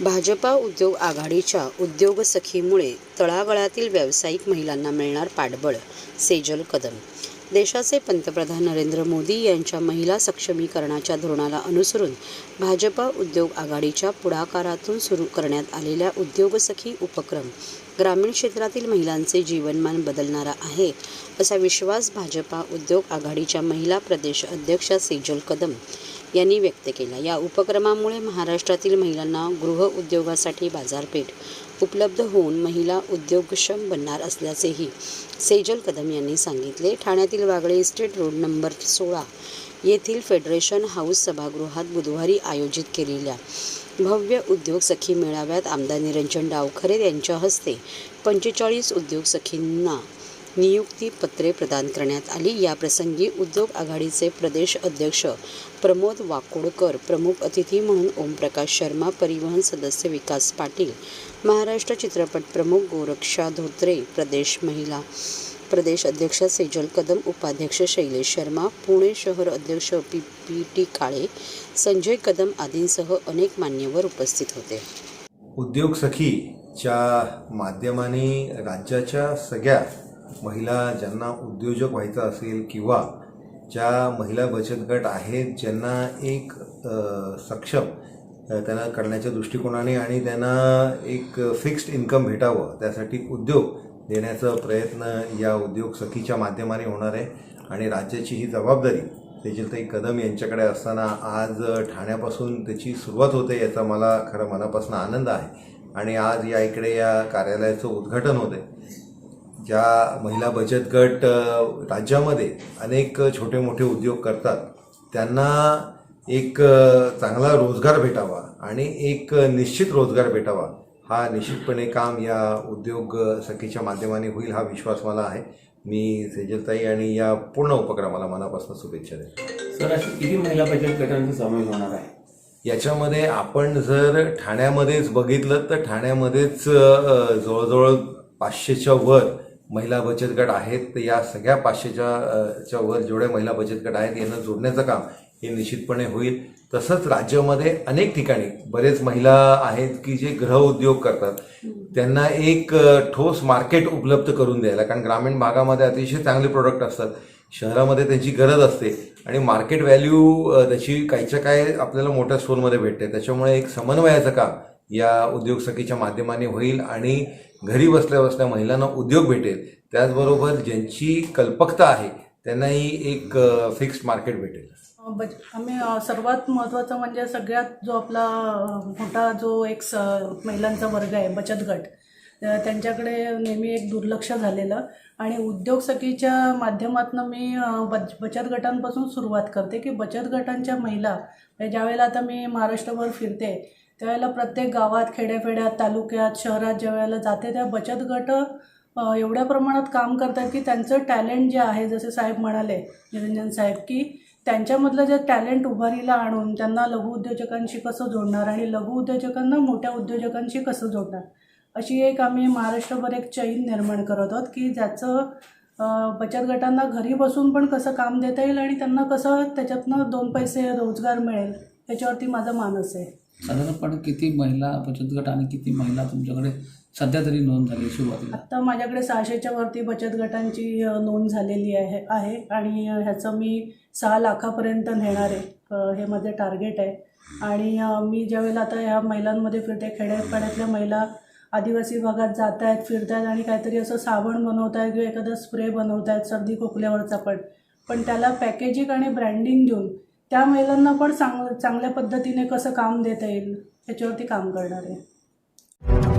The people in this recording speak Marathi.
भाजपा उद्योग आघाडीच्या उद्योग सखीमुळे तळागाळातील व्यावसायिक महिलांना मिळणार पाठबळ सेजल कदम. देशाचे पंतप्रधान नरेंद्र मोदी यांच्या महिला सक्षमीकरणाच्या धोरणाला अनुसरून भाजपा उद्योग आघाडीच्या पुढाकारातून सुरू करण्यात आलेल्या उद्योगसखी उपक्रम ग्रामीण क्षेत्रातील महिलांचे जीवनमान बदलणारा आहे असा विश्वास भाजपा उद्योग आघाडीच्या महिला प्रदेश अध्यक्षा सेजल कदम यांनी व्यक्त केला. या उपक्रमामुळे महाराष्ट्रातील महिलांना गृह उद्योगासाठी बाजारपेठ उपलब्ध होऊन महिला उद्योगक्षम बनणार असल्याचेही सेजल कदम यांनी सांगितले. ठाण्यातील वागळे इस्टेट रोड नंबर सोळा येथील फेडरेशन हाऊस सभागृहात बुधवारी आयोजित केलेल्या भव्य उद्योग सखी मेळाव्यात आमदार निरंजन डावखरे यांच्या हस्ते पंचेचाळीस उद्योग सखींना नियुक्ती पत्रे प्रदान करण्यात आली. या प्रसंगी उद्योग आघाडीचे प्रदेश अध्यक्ष प्रमोद वाकोडकर प्रमुख अतिथी म्हणून ओमप्रकाश शर्मा परिवहन सदस्य विकास पाटील महाराष्ट्र चित्रपट प्रमुख गोरक्षा धोत्रे प्रदेश महिला प्रदेश अध्यक्ष सेजल कदम उपाध्यक्ष शैलेश शर्मा पुणे शहर अध्यक्ष P P T Kale Sanjay Kadam आदींसह अनेक मान्यवर उपस्थित होते. उद्योग सखीच्या माध्यमाने राज्याच्या सगळ्या महिला ज्यांना उद्योजक व्हायचं असेल किंवा ज्या महिला बचत गट आहेत ज्यांना एक सक्षम त्यांना करण्याच्या दृष्टिकोनाने आणि त्यांना एक फिक्स्ड इन्कम भेटावं त्यासाठी उद्योग देण्याचा प्रयत्न या उद्योग सखीच्या माध्यमाने होणार आहे. आणि राज्याची ही जबाबदारी तेजलताई कदम यांच्याकडे असताना आज ठाण्यापासून त्याची सुरुवात होते याचा मला खरं मनापासून आनंद आहे. आणि आज या इकडे या कार्यालयाचं उद्घाटन होते आहे ज्या महिला बचत गट राज्यामध्ये अनेक छोटे मोठे उद्योग करतात त्यांना एक चांगला रोजगार भेटावा आणि एक निश्चित रोजगार भेटावा हा निश्चितपणे काम या उद्योग सखीच्या माध्यमाने होईल हा विश्वास मला आहे. मी सेजलताई आणि या पूर्ण उपक्रमाला मनापासून शुभेच्छा देतो. सर अशी किती महिला बचत गटांचा समावेश होणार आहे? याच्यामध्ये आपण जर ठाण्यामध्येच बघितलं तर ठाण्यामध्येच जवळजवळ पाचशेच्या वर महिला बचत गट आहेत. तर या सगळ्या पाचशेच्या च्या वर जेवढ्या महिला बचत गट आहेत यांना जोडण्याचं काम हे निश्चितपणे होईल. तसंच राज्यामध्ये अनेक ठिकाणी बरेच महिला आहेत की जे गृह उद्योग करतात. त्यांना एक ठोस मार्केट उपलब्ध करून द्यायला कारण ग्रामीण भागामध्ये अतिशय चांगले प्रोडक्ट असतात. शहरामध्ये त्यांची गरज असते. आणि मार्केट व्हॅल्यू त्याची काहीच्या काय आपल्याला मोठ्या स्टोरमध्ये भेटते. त्याच्यामुळे एक समन्वयाचं काम या उद्योग सखीच्या माध्यमाने होईल आणि घरी बसल्या बसल्या महिलांना उद्योग भेटेल. त्याचबरोबर ज्यांची कल्पकता आहे त्यांनाही एक फिक्स्ड मार्केट भेटेल. बज आम्ही सर्वात महत्त्वाचं म्हणजे सगळ्यात जो आपला मोठा जो एक स महिलांचा वर्ग आहे बचत गट त्यांच्याकडे नेहमी एक दुर्लक्ष झालेलं आणि उद्योग सखीच्या माध्यमातून मी बच बचत गटांपासून सुरुवात करते की बचत गटांच्या महिला म्हणजे ज्यावेळेला आता मी महाराष्ट्रभर फिरते त्यावेळेला प्रत्येक गावात खेड्याफेड्यात तालुक्यात शहरात ज्या वेळेला जाते त्या बचत गट एवढ्या प्रमाणात काम करतात की त्यांचं टॅलेंट जे आहे जसे साहेब म्हणाले निरंजन साहेब की त्यांच्यामधलं जे टॅलेंट उभारीला आणून त्यांना लघु उद्योजकांशी कसं जोडणार आणि लघुउद्योजकांना मोठ्या उद्योजकांशी कसं जोडणार? अशी एक आम्ही महाराष्ट्रभर एक चैन निर्माण करत आहोत की ज्याचं बचत गटांना घरी बसून पण कसं काम देता येईल आणि त्यांना कसं त्याच्यातनं दोन पैसे रोजगार मिळेल याच्यावरती माझा मानस आहे. साधारणपणे किती महिला बचत गट आणि किती महिला तुमच्याकडे सध्या तरी नोंद झाली सुरुवातीला? आत्ता माझ्याकडे सहाशेच्या वरती बचत गटांची नोंद झालेली आहे आहे आणि ह्याचं मी सहा लाखापर्यंत नेणार आहे हे माझं टार्गेट आहे. आणि मी ज्यावेळेला आता ह्या महिलांमध्ये फिरते खेड्यापाड्यातल्या महिला आदिवासी भागात जात आहेत फिरत आहेत आणि काहीतरी असं साबण बनवत आहेत किंवा एखादा स्प्रे बनवत आहेत सर्दी खोकल्यावरचा पण पण त्याला पॅकेजिंग आणि ब्रँडिंग देऊन त्या महिलांना पण चांग चांगल्या पद्धतीने कसं काम देता येईल याच्यावरती काम करणार. आहे